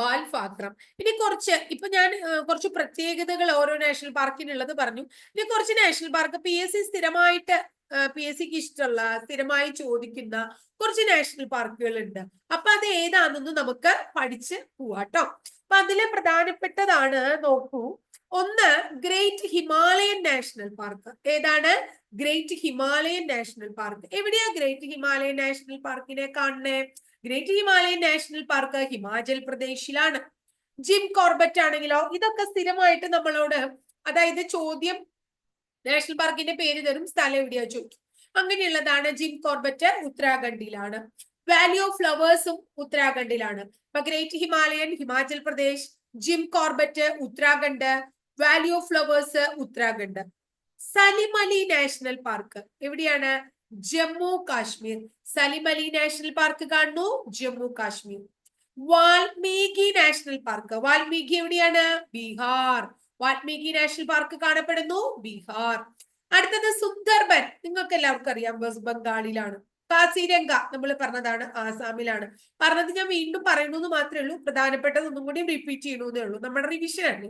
ബാൽഫാക്രം ഇനി കുറച്ച് ഇപ്പൊ ഞാൻ കുറച്ച് പ്രത്യേകതകൾ ഓരോ നാഷണൽ പാർക്കിനുള്ളത് പറഞ്ഞു. ഇനി കുറച്ച് national park P S C സ്ഥിരമായിട്ട് പി എസ് സിക്ക് ഇഷ്ടമുള്ള സ്ഥിരമായി ചോദിക്കുന്ന കുറച്ച് നാഷണൽ പാർക്കുകൾ ഉണ്ട് അപ്പൊ അത് ഏതാണെന്ന് നമുക്ക് പഠിച്ച് പോവാട്ടോ. അപ്പൊ അതിലെ പ്രധാനപ്പെട്ടതാണ് നോക്കൂ. ഒന്ന് ഗ്രേറ്റ് ഹിമാലയൻ നാഷണൽ പാർക്ക്. ഏതാണ്? Great Himalayan national park. എവിടെയാ ഗ്രേറ്റ് ഹിമാലയൻ നാഷണൽ പാർക്കിനെ കാണുന്നേ? Great Himalayan national park Himachal പ്രദേശിലാണ്. Jim Corbett ആണെങ്കിലോ? ഇതൊക്കെ സ്ഥിരമായിട്ട് നമ്മളോട് അതായത് ചോദ്യം നാഷണൽ പാർക്കിന്റെ പേര് തരും സ്ഥലം എവിടെയാ ചോദിക്കും. അങ്ങനെയുള്ളതാണ് ജിം കോർബറ്റ് ഉത്തരാഖണ്ഡിലാണ്. വാലി ഓഫ് ഫ്ലവേഴ്സും ഉത്തരാഖണ്ഡിലാണ്. ഇപ്പൊ great Himalayan Himachal Pradesh Jim Corbett Uttarakhand valley of flowers Uttarakhand. Salim Ali national park എവിടെയാണ്? ജമ്മു കാശ്മീർ. സലിം അലി നാഷണൽ പാർക്ക് കാണുന്നു. Jammu Kashmir. Valmiki national park. Valmiki എവിടെയാണ്? ബീഹാർ. വാൽമീകി നാഷണൽ പാർക്ക് കാണപ്പെടുന്നു. ബീഹാർ. അടുത്തത് സുന്ദർബൻ. നിങ്ങൾക്ക് എല്ലാവർക്കും അറിയാം. വെസ്റ്റ് ബംഗാളിലാണ്. കാസിരംഗ. നമ്മൾ പറഞ്ഞതാണ് ആസാമിലാണ്. പറഞ്ഞത് ഞാൻ വീണ്ടും പറയുന്നു മാത്രമേ ഉള്ളൂ. പ്രധാനപ്പെട്ടത് ഒന്നും കൂടി റിപ്പീറ്റ് ചെയ്യണമെന്നേ ഉള്ളൂ. നമ്മുടെ റിവിഷൻ ആണ്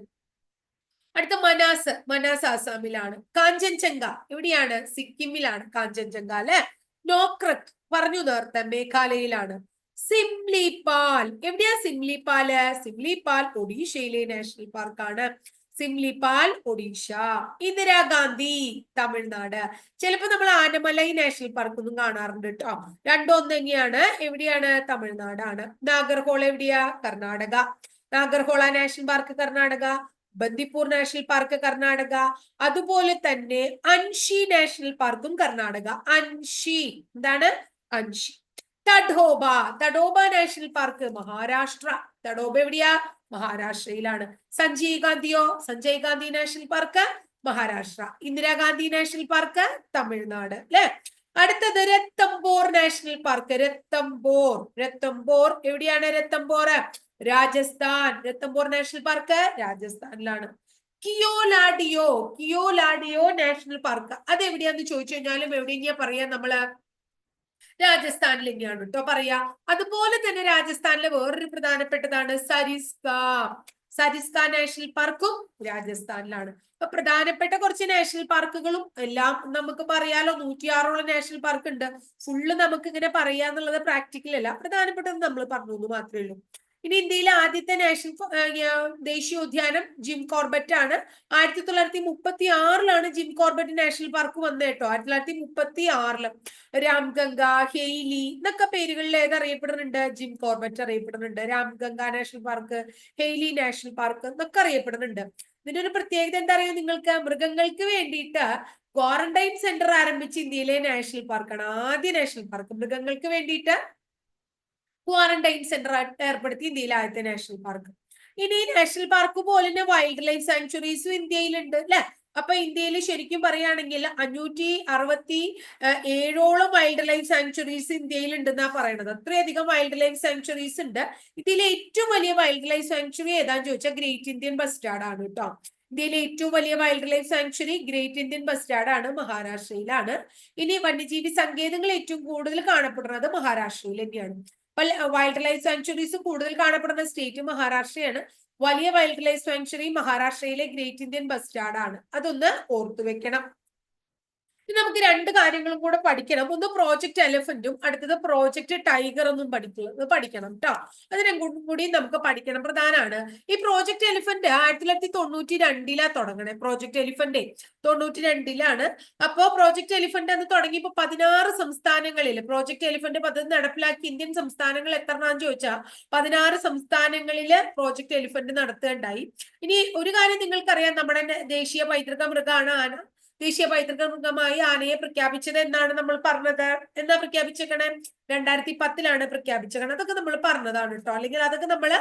അടുത്ത മനാസ് മനാസ് ആസാമിലാണ്. കാഞ്ചൻജംഗ എവിടെയാണ്? സിക്കിമിലാണ് കാഞ്ചൻജംഗ അല്ലെ? നോക്രക് പറഞ്ഞു നേർത്ത മേഘാലയയിലാണ്. സിംലിപാൽ എവിടെയാ സിംലിപാൽ സിംലിപാൽ ഒഡീഷയിലെ നാഷണൽ പാർക്കാണ്. സിംലിപാൽ ഒഡീഷ. ഇന്ദിരാഗാന്ധി തമിഴ്നാട്. ചിലപ്പോ നമ്മൾ ആനമലൈ നാഷണൽ പാർക്ക് ഒന്നും കാണാറുണ്ട് കേട്ടോ രണ്ടോ ഒന്ന് തന്നെയാണ്. എവിടെയാണ്? തമിഴ്നാടാണ്. നാഗർഹോൾ എവിടെയാ? Karnataka. Nagarhole national park Karnataka. Bandipur national park Karnataka അതുപോലെ തന്നെ അൻഷി നാഷണൽ പാർക്കും കർണാടക. അൻഷി എന്താണ്? Anshi. Tadoba Tadoba national park Maharashtra. Tadoba എവിടെയാ? മഹാരാഷ്ട്രയിലാണ്. Sanjay ഗാന്ധിയോ? Sanjay Gandhi national park Maharashtra. Indira Gandhi national park Tamil Nadu അല്ലെ? അടുത്തത് രത്തംബോർ നാഷണൽ പാർക്ക്. രത്തംബോർ. രത്തംബോർ എവിടെയാണ് Ranthambore Rajasthan Ranthambore national park രാജസ്ഥാനിലാണ്. Keoladeo Keoladeo national park. അത് എവിടെയാന്ന് ചോദിച്ചു കഴിഞ്ഞാലും എവിടെയാ പറയാ നമ്മൾ? രാജസ്ഥാനിൽ തന്നെയാണ് കേട്ടോ പറയാ. അതുപോലെ തന്നെ രാജസ്ഥാനിലെ വേറൊരു പ്രധാനപ്പെട്ടതാണ് സരിസ്ക. സരിസ്ക നാഷണൽ പാർക്കും രാജസ്ഥാനിലാണ്. അപ്പൊ പ്രധാനപ്പെട്ട കുറച്ച് നാഷണൽ പാർക്കുകളും എല്ലാം നമുക്ക് പറയാലോ? നൂറ്റിയാറോളം നാഷണൽ പാർക്ക് ഉണ്ട് ഫുള്ള് നമുക്ക് ഇങ്ങനെ പറയാന്നുള്ളത് പ്രാക്ടിക്കൽ അല്ല പ്രധാനപ്പെട്ടത് നമ്മൾ പറഞ്ഞു മാത്രമേ ഉള്ളൂ. ഇനി ഇന്ത്യയിലെ ആദ്യത്തെ നാഷണൽ ദേശീയോദ്യാനം ജിം കോർബറ്റ് ആണ് ആയിരത്തി തൊള്ളായിരത്തി മുപ്പത്തി ആറിലാണ് ജിം കോർബറ്റ് നാഷണൽ പാർക്ക് വന്നത് കേട്ടോ. ആയിരത്തി തൊള്ളായിരത്തി മുപ്പത്തി ആറിൽ രാംഗംഗ ഹെയ്ലി എന്നൊക്കെ പേരുകളിൽ ഏത് അറിയപ്പെടുന്നുണ്ട്? ജിം കോർബറ്റ് അറിയപ്പെടുന്നുണ്ട്. Ramganga national park Hailey national park എന്നൊക്കെ അറിയപ്പെടുന്നുണ്ട്. ഇതിന്റെ ഒരു പ്രത്യേകത എന്താ പറയുക നിങ്ങൾക്ക്? മൃഗങ്ങൾക്ക് വേണ്ടിയിട്ട് ക്വാറന്റൈൻ സെന്റർ ആരംഭിച്ച ഇന്ത്യയിലെ നാഷണൽ പാർക്കാണ് ആദ്യ നാഷണൽ പാർക്ക് മൃഗങ്ങൾക്ക് വേണ്ടിയിട്ട് ക്വാറന്റൈൻ സെന്റർ ഏർപ്പെടുത്തി ഇന്ത്യയിലെ ആദ്യത്തെ നാഷണൽ പാർക്ക് ഇനി നാഷണൽ പാർക്ക് പോലെ തന്നെ വൈൽഡ് ലൈഫ് സാങ്ച്വറീസും ഇന്ത്യയിലുണ്ട് അല്ലെ? അപ്പൊ ഇന്ത്യയിൽ ശരിക്കും പറയുകയാണെങ്കിൽ അഞ്ഞൂറ്റി അറുപത്തി ഏഴോളം വൈൽഡ് ലൈഫ് സാങ്ച്വറീസ് ഇന്ത്യയിൽ ഉണ്ടെന്നാ പറയണത്. അത്രയധികം വൈൽഡ് ലൈഫ് സാങ്ച്വറീസ് ഉണ്ട്. ഇതിലെ ഏറ്റവും വലിയ വൈൽഡ് ലൈഫ് സാങ്ച്വറി ഏതാന്ന് ചോദിച്ചാൽ ഗ്രേറ്റ് ഇന്ത്യൻ ബസ്റ്റാർഡ് ആണ് കേട്ടോ. ഇന്ത്യയിലെ ഏറ്റവും വലിയ wildlife sanctuary great Indian bustard ആണ് മഹാരാഷ്ട്രയിലാണ്. ഇനി വന്യജീവി സങ്കേതങ്ങൾ ഏറ്റവും കൂടുതൽ കാണപ്പെടുന്നത് മഹാരാഷ്ട്രയിൽ തന്നെയാണ്. വൈൽഡ് ലൈഫ് സാങ്ച്വറീസ് കൂടുതൽ കാണപ്പെടുന്ന സ്റ്റേറ്റ് മഹാരാഷ്ട്രയാണ്. വലിയ വൈൽഡ് ലൈഫ് സാങ്ച്വറി മഹാരാഷ്ട്രയിലെ ഗ്രേറ്റ് ഇന്ത്യൻ ബസ്റ്റാർഡ് ആണ്. അതൊന്ന് ഓർത്തു വെക്കണം നമുക്ക് രണ്ട് കാര്യങ്ങളും കൂടെ പഠിക്കണം. ഒന്ന് പ്രോജക്റ്റ് എലഫന്റും അടുത്തത് പ്രോജക്റ്റ് ടൈഗർ ഒന്നും പഠിക്കുന്നത് പഠിക്കണം കേട്ടോ അതിനെ കൂടി നമുക്ക് പഠിക്കണം. പ്രധാനമാണ് ഈ പ്രോജക്റ്റ് എലിഫന്റ് ആയിരത്തി തൊള്ളായിരത്തി തൊണ്ണൂറ്റി രണ്ടിലാ തുടങ്ങണേ. പ്രോജക്റ്റ് എലിഫന്റ് തൊണ്ണൂറ്റി രണ്ടിലാണ് അപ്പോ പ്രോജക്റ്റ് എലിഫന്റ് എന്ന് തുടങ്ങിയപ്പോ പതിനാറ് സംസ്ഥാനങ്ങളിൽ പ്രോജക്റ്റ് എലിഫന്റ് പദ്ധതി നടപ്പിലാക്കി ഇന്ത്യൻ സംസ്ഥാനങ്ങൾ എത്രണെന്ന് ചോദിച്ചാൽ പതിനാറ് സംസ്ഥാനങ്ങളിൽ പ്രോജക്റ്റ് എലിഫന്റ് നടത്തുകയുണ്ടായി. ഇനി ഒരു കാര്യം നിങ്ങൾക്കറിയാം നമ്മുടെ ദേശീയ പൈതൃക മൃഗമാണ് ആന. ദേശീയ പൈതൃക മൃഗമായി ആനയെ പ്രഖ്യാപിച്ചത് എന്നാണ് നമ്മൾ പറഞ്ഞത്. എന്താ പ്രഖ്യാപിച്ചേക്കണേ? രണ്ടായിരത്തി പത്തിലാണ് പ്രഖ്യാപിച്ചേക്കണേ. അതൊക്കെ നമ്മൾ പറഞ്ഞതാണ് കേട്ടോ അല്ലെങ്കിൽ അതൊക്കെ നമ്മൾ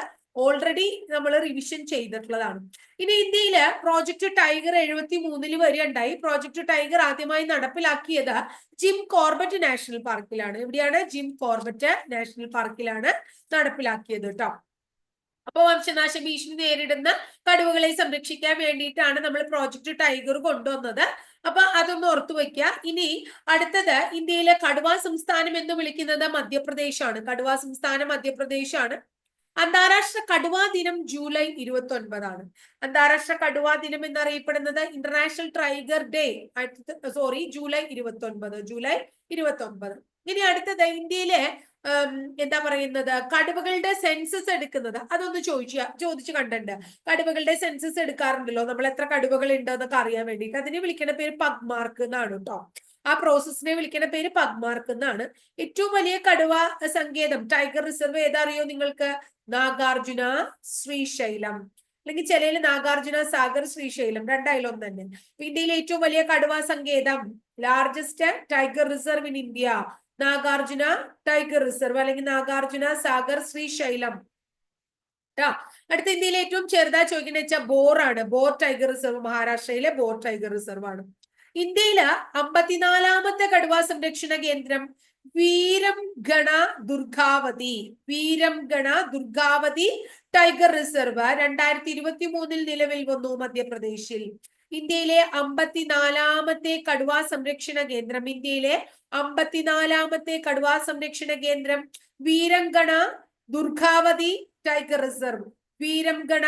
ഓൾറെഡി നമ്മൾ റിവിഷൻ ചെയ്തിട്ടുള്ളതാണ്. ഇനി ഇന്ത്യയിൽ പ്രോജക്ട് ടൈഗർ എഴുപത്തി മൂന്നിൽ വരെയുണ്ടായി പ്രോജക്ട് ടൈഗർ ആദ്യമായി നടപ്പിലാക്കിയത് ജിം കോർബറ്റ് നാഷണൽ പാർക്കിലാണ് എവിടെയാണ്? ജിം കോർബറ്റ് നാഷണൽ പാർക്കിലാണ് നടപ്പിലാക്കിയത് കേട്ടോ അപ്പൊ വംശനാശ ഭീഷണി നേരിടുന്ന കടുവകളെ സംരക്ഷിക്കാൻ വേണ്ടിയിട്ടാണ് നമ്മൾ പ്രോജക്ട് ടൈഗർ കൊണ്ടുവന്നത്. അപ്പൊ അതൊന്ന് ഓർത്തു വെക്കുക ഇനി അടുത്തത് ഇന്ത്യയിലെ കടുവ സംസ്ഥാനം എന്ന് വിളിക്കുന്നത് മധ്യപ്രദേശാണ്. കടുവ സംസ്ഥാനം മധ്യപ്രദേശാണ്. അന്താരാഷ്ട്ര കടുവാ ദിനം ജൂലൈ ഇരുപത്തി ഒൻപതാണ് അന്താരാഷ്ട്ര കടുവാ ദിനം എന്നറിയപ്പെടുന്നത് international tiger day sorry July ഇരുപത്തി ഒൻപത് ജൂലൈ ഇരുപത്തി ഒൻപത് ഇനി അടുത്തത് ഇന്ത്യയിലെ എന്താ പറയുന്നത്? കടുവകളുടെ സെൻസസ് എടുക്കുന്നത്. അതൊന്ന് ചോദിച്ചു ചോദിച്ചു കണ്ടിട്ടുണ്ട്. കടുവകളുടെ സെൻസസ് എടുക്കാറുണ്ടല്ലോ. നമ്മൾ എത്ര കടുവകൾ ഉണ്ട് എന്നൊക്കെ അറിയാൻ വേണ്ടിയിട്ട്. അതിനെ വിളിക്കുന്ന പേര് പഗ്മാർക്ക് എന്നാണ് കേട്ടോ ആ പ്രോസസ്സിനെ വിളിക്കുന്ന പേര് പഗ്മാർക്ക് എന്നാണ്. ഏറ്റവും വലിയ കടുവ സങ്കേതം ടൈഗർ റിസർവ് ഏതാ അറിയോ നിങ്ങൾക്ക്? നാഗാർജുന ശ്രീശൈലം. അല്ലെങ്കിൽ ചിലയിൽ നാഗാർജുന സാഗർ ശ്രീശൈലം. രണ്ടായാലും ഒന്ന് തന്നെ. ഇന്ത്യയിലെ ഏറ്റവും വലിയ കടുവ സങ്കേതം largest tiger reserve in India Nagarjuna tiger reserve അല്ലെങ്കിൽ നാഗാർജുന സാഗർ ശ്രീശൈലം അടുത്ത ഇന്ത്യയിലെ ഏറ്റവും ചെറുതാ ചോദിക്കുന്ന വെച്ചാൽ ബോറാണ് ബോർ ടൈഗർ റിസർവ് മഹാരാഷ്ട്രയിലെ ബോർ ടൈഗർ റിസർവ് ആണ്. ഇന്ത്യയിൽ അമ്പത്തിനാലാമത്തെ കടുവാ സംരക്ഷണ കേന്ദ്രം Veerangana Durgavati. Veerangana Durgavati tiger reserve രണ്ടായിരത്തി ഇരുപത്തി മൂന്നിൽ നിലവിൽ വന്നു മധ്യപ്രദേശിൽ. ഇന്ത്യയിലെ അമ്പത്തിനാലാമത്തെ കടുവാ സംരക്ഷണ കേന്ദ്രം. ഇന്ത്യയിലെ അമ്പത്തിനാലാമത്തെ കടുവാ സംരക്ഷണ കേന്ദ്രം Veerangana Durgavati tiger reserve. Veerangana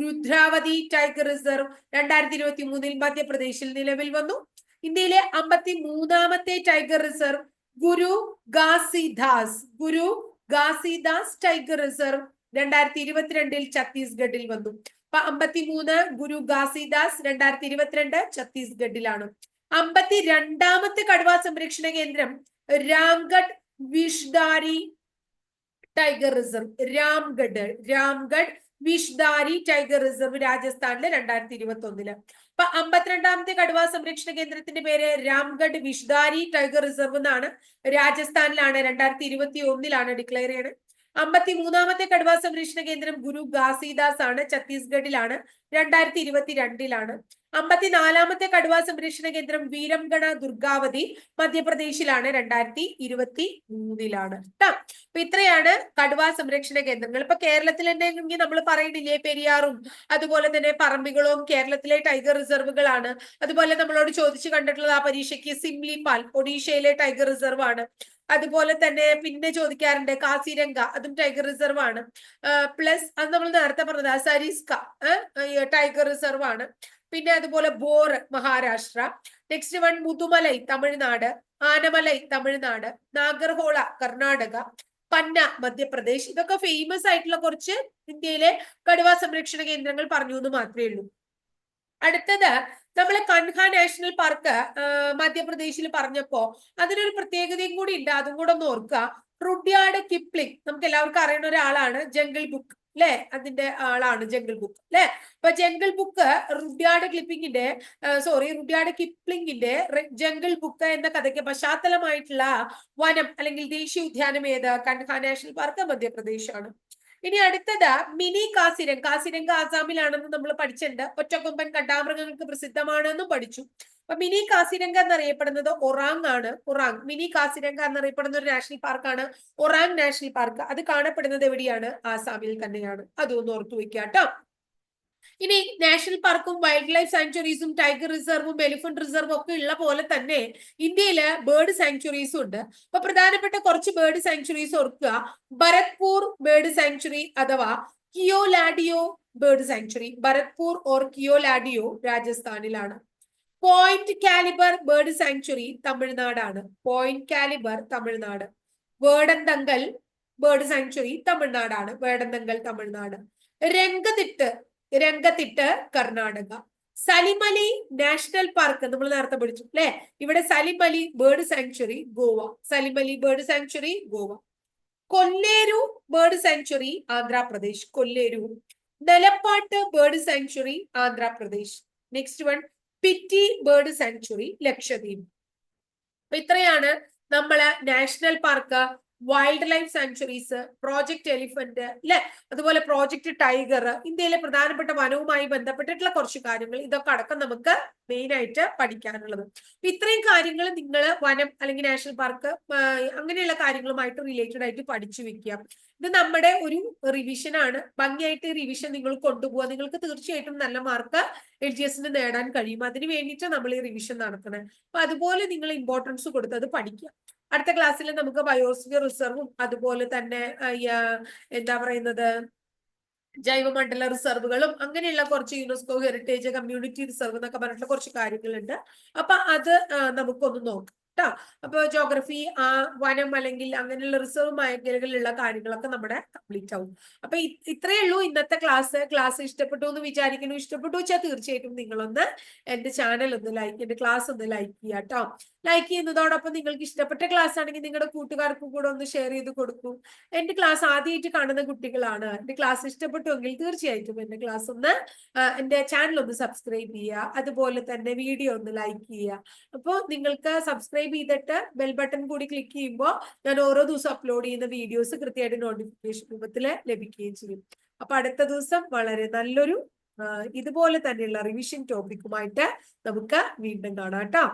Rudravati tiger reserve രണ്ടായിരത്തി ഇരുപത്തി മൂന്നിൽ മധ്യപ്രദേശിൽ നിലവിൽ വന്നു. ഇന്ത്യയിലെ അമ്പത്തി മൂന്നാമത്തെ tiger reserve Guru Ghasidas. Guru Ghasidas tiger reserve രണ്ടായിരത്തി ഇരുപത്തിരണ്ടിൽ ഛത്തീസ്ഗഡിൽ വന്നു. അപ്പൊ അമ്പത്തിമൂന്ന് ഗുരു ഗാസിദാസ് രണ്ടായിരത്തി ഇരുപത്തിരണ്ട് ഛത്തീസ്ഗഡിലാണ്. അമ്പത്തി രണ്ടാമത്തെ കടുവ സംരക്ഷണ കേന്ദ്രം Ramgarh Vishdhari tiger reserve. Ramgarh Ramgarh Vishdhari tiger reserve രാജസ്ഥാനിലെ രണ്ടായിരത്തി ഇരുപത്തി ഒന്നിൽ അപ്പൊ അമ്പത്തിരണ്ടാമത്തെ കടുവ സംരക്ഷണ കേന്ദ്രത്തിന്റെ പേര് രാംഗഡ് വിഷ്ദാരി ടൈഗർ റിസർവ് എന്നാണ്. രാജസ്ഥാനിലാണ് രണ്ടായിരത്തി ഇരുപത്തി ഒന്നിലാണ് ഡിക്ലെയർ ചെയ്യണത് അമ്പത്തി മൂന്നാമത്തെ കടുവ സംരക്ഷണ കേന്ദ്രം ഗുരു ഘാസിദാസ് ആണ് ഛത്തീസ്ഗഡിലാണ് രണ്ടായിരത്തി ഇരുപത്തിരണ്ടിലാണ് അമ്പത്തിനാലാമത്തെ കടുവ സംരക്ഷണ കേന്ദ്രം വീരംഗണ ദുർഗാവതി മധ്യപ്രദേശിലാണ് രണ്ടായിരത്തി ഇരുപത്തി മൂന്നിലാണ് കേട്ടോ അപ്പൊ ഇത്രയാണ് കടുവ സംരക്ഷണ കേന്ദ്രങ്ങൾ. ഇപ്പൊ കേരളത്തിൽ തന്നെ നമ്മൾ പറയുന്നില്ലേ പെരിയാറും അതുപോലെ തന്നെ പറമ്പികളും കേരളത്തിലെ ടൈഗർ റിസർവുകളാണ്. അതുപോലെ നമ്മളോട് ചോദിച്ചു കണ്ടിട്ടുള്ളത് ആ പരീക്ഷയ്ക്ക് സിംലിപാൽ ഒഡീഷയിലെ ടൈഗർ റിസർവ് ആണ് അതുപോലെ തന്നെ പിന്നെ ചോദിക്കാറുണ്ട് കാസിരംഗ അതും ടൈഗർ റിസർവ് ആണ്. പ്ലസ് അത് നമ്മൾ നേരത്തെ പറഞ്ഞത് സരിസ്ക ടൈഗർ റിസർവ് ആണ്. പിന്നെ അതുപോലെ Bor Maharashtra. Next one Mudumalai Tamil Nadu. Anamalai Tamil Nadu. Nagarhole Karnataka. Panna Madhya Pradesh. ഇതൊക്കെ ഫേമസ് ആയിട്ടുള്ള കുറച്ച് ഇന്ത്യയിലെ കടുവ സംരക്ഷണ കേന്ദ്രങ്ങൾ പറഞ്ഞു എന്ന് മാത്രമേ ഉള്ളൂ. അടുത്തത് നമ്മൾ കൻഹ നാഷണൽ പാർക്ക് മധ്യപ്രദേശിൽ പറഞ്ഞപ്പോ അതിനൊരു പ്രത്യേകതയും കൂടി ഉണ്ട് അതും കൂടെ ഒന്ന് ഓർക്കുക റുഡ്യാർഡ് കിപ്ലിംഗ് നമുക്ക് എല്ലാവർക്കും അറിയുന്ന ഒരാളാണ് ജംഗിൾ ബുക്ക് അതിന്റെ ആളാണ് ജംഗിൾ ബുക്ക് അല്ലെ അപ്പൊ ജംഗിൾ ബുക്ക് റുഡ്യാർഡ് ക്ലിപ്പിംഗിന്റെ സോറി റുഡ്യാർഡ് കിപ്ലിംഗിന്റെ ജംഗിൾ ബുക്ക് എന്ന കഥയ്ക്ക് പശ്ചാത്തലമായിട്ടുള്ള വനം അല്ലെങ്കിൽ ദേശീയ ഉദ്യാനം ഏത്? കൻഹ നാഷണൽ പാർക്ക് മധ്യപ്രദേശാണ്. ഇനി അടുത്തത് മിനി കാസിരംഗ. കാസിരംഗ് ആസാമിലാണെന്ന് നമ്മൾ പഠിച്ചിട്ടുണ്ട്. ഒറ്റക്കൊമ്പൻ കണ്ടാമൃഗങ്ങൾക്ക് പ്രസിദ്ധമാണെന്നും പഠിച്ചു. അപ്പൊ മിനി കാസിരംഗ എന്നറിയപ്പെടുന്നത് ഒറാങ് ആണ്. ഒറാങ്. മിനി കാസിരംഗ എന്നറിയപ്പെടുന്ന ഒരു നാഷണൽ പാർക്കാണ് ഒറാങ് നാഷണൽ പാർക്ക്. അത് കാണപ്പെടുന്നത് എവിടെയാണ്? ആസാമിൽ തന്നെയാണ്. അതൊന്ന് ഓർത്തു വെക്കാട്ടോ. കേട്ടോ ഇനി നാഷണൽ പാർക്കും വൈൽഡ് ലൈഫ് സാങ്ച്വറീസും ടൈഗർ റിസർവും എലിഫന്റ് റിസർവും ഒക്കെ ഉള്ള പോലെ തന്നെ ഇന്ത്യയിൽ ബേർഡ് സാങ്ച്വറീസും ഉണ്ട്. അപ്പൊ പ്രധാനപ്പെട്ട കുറച്ച് ബേർഡ് സാങ്ച്വറീസ് ഓർക്കുക. ഭരത്പൂർ ബേർഡ് സാങ്ച്വറി അഥവാ Keoladeo bird sanctuary. Bharatpur or Keoladeo രാജസ്ഥാനിലാണ്. Point Calimere bird sanctuary തമിഴ്നാടാണ്. Point Calimere Tamil Nadu. Vedanthangal bird sanctuary തമിഴ്നാടാണ്. Vedanthangal Tamil Nadu. Ranganathittu Ranganathittu Karnataka. Salim Ali national park നമ്മൾ നേരത്തെ പഠിച്ചു അല്ലെ? ഇവിടെ Salim Ali bird sanctuary Goa. Salim Ali bird sanctuary Goa. Kolleru bird sanctuary Andhra Pradesh. Kolleru. Nelapattu bird sanctuary Andhra Pradesh. Next one Pitti bird sanctuary Lakshadweep. ഇത്രയാണ് നമ്മൾ national park wildlife sanctuaries project elephant അല്ലെ അതുപോലെ പ്രോജക്ട് ടൈഗർ ഇന്ത്യയിലെ പ്രധാനപ്പെട്ട വനവുമായി ബന്ധപ്പെട്ടിട്ടുള്ള കുറച്ച് കാര്യങ്ങൾ. ഇതൊക്കെ അടക്കം നമുക്ക് മെയിൻ ആയിട്ട് പഠിക്കാനുള്ളത്. അപ്പൊ ഇത്രയും കാര്യങ്ങൾ നിങ്ങൾ വനം അല്ലെങ്കിൽ നാഷണൽ പാർക്ക് അങ്ങനെയുള്ള കാര്യങ്ങളുമായിട്ട് റിലേറ്റഡ് ആയിട്ട് പഠിച്ചു വെക്കുക. ഇത് നമ്മുടെ ഒരു റിവിഷൻ ആണ്. ഭംഗിയായിട്ട് റിവിഷൻ നിങ്ങൾ കൊണ്ടുപോകുക നിങ്ങൾക്ക് തീർച്ചയായിട്ടും നല്ല മാർക്ക് എൽ ജി എസിന് നേടാൻ കഴിയും. അതിന് വേണ്ടിയിട്ട് നമ്മൾ ഈ റിവിഷൻ നടക്കുന്നത് അപ്പൊ അതുപോലെ നിങ്ങൾ ഇമ്പോർട്ടൻസ് കൊടുത്ത് അത് പഠിക്കുക. അടുത്ത ക്ലാസ്സിൽ നമുക്ക് ബയോസ്ഫിയർ റിസർവും അതുപോലെ തന്നെ എന്താ പറയുന്നത് ജൈവമണ്ഡല റിസർവുകളും അങ്ങനെയുള്ള കുറച്ച് യുനെസ്കോ ഹെറിറ്റേജ് കമ്മ്യൂണിറ്റി റിസർവ് എന്നൊക്കെ പറഞ്ഞിട്ടുള്ള കുറച്ച് കാര്യങ്ങളുണ്ട്. അപ്പൊ അത് നമുക്കൊന്ന് നോക്കാം കേട്ടോ അപ്പൊ ജോഗ്രഫി ആ വനം അല്ലെങ്കിൽ അങ്ങനെയുള്ള റിസർവ് മേഖലകളിലുള്ള കാര്യങ്ങളൊക്കെ നമ്മുടെ കംപ്ലീറ്റ് ആവും. അപ്പൊ ഇത്രയേ ഉള്ളൂ ഇന്നത്തെ ക്ലാസ് ക്ലാസ് ഇഷ്ടപ്പെട്ടു എന്ന് വിചാരിക്കുന്നു. ഇഷ്ടപ്പെട്ടു വെച്ചാൽ തീർച്ചയായിട്ടും നിങ്ങളൊന്ന് എന്റെ ചാനൽ ഒന്ന് ലൈക്ക് എന്റെ ക്ലാസ് ഒന്ന് ലൈക്ക് ചെയ്യാം കേട്ടോ ലൈക്ക് ചെയ്യുന്നതോടൊപ്പം നിങ്ങൾക്ക് ഇഷ്ടപ്പെട്ട ക്ലാസ് ആണെങ്കിൽ നിങ്ങളുടെ കൂട്ടുകാർക്കും കൂടെ ഒന്ന് ഷെയർ ചെയ്ത് കൊടുക്കും. എന്റെ ക്ലാസ് ആദ്യമായിട്ട് കാണുന്ന കുട്ടികളാണ്. എന്റെ ക്ലാസ് ഇഷ്ടപ്പെട്ടുവെങ്കിൽ തീർച്ചയായിട്ടും എന്റെ ക്ലാസ് ഒന്ന് എന്റെ ചാനൽ ഒന്ന് സബ്സ്ക്രൈബ് ചെയ്യുക. അതുപോലെ തന്നെ വീഡിയോ ഒന്ന് ലൈക്ക് ചെയ്യുക. അപ്പോൾ നിങ്ങൾക്ക് സബ്സ്ക്രൈബ് ചെയ്തിട്ട് ബെൽ ബട്ടൺ കൂടി ക്ലിക്ക് ചെയ്യുമ്പോൾ ഞാൻ ഓരോ ദിവസം അപ്ലോഡ് ചെയ്യുന്ന വീഡിയോസ് കൃത്യമായിട്ട് നോട്ടിഫിക്കേഷൻ രൂപത്തിൽ ലഭിക്കുകയും ചെയ്യും. അപ്പൊ അടുത്ത ദിവസം വളരെ നല്ലൊരു ഇതുപോലെ തന്നെയുള്ള റിവിഷൻ ടോപ്പിക്കുമായിട്ട് നമുക്ക് വീണ്ടും കാണാം കേട്ടോ.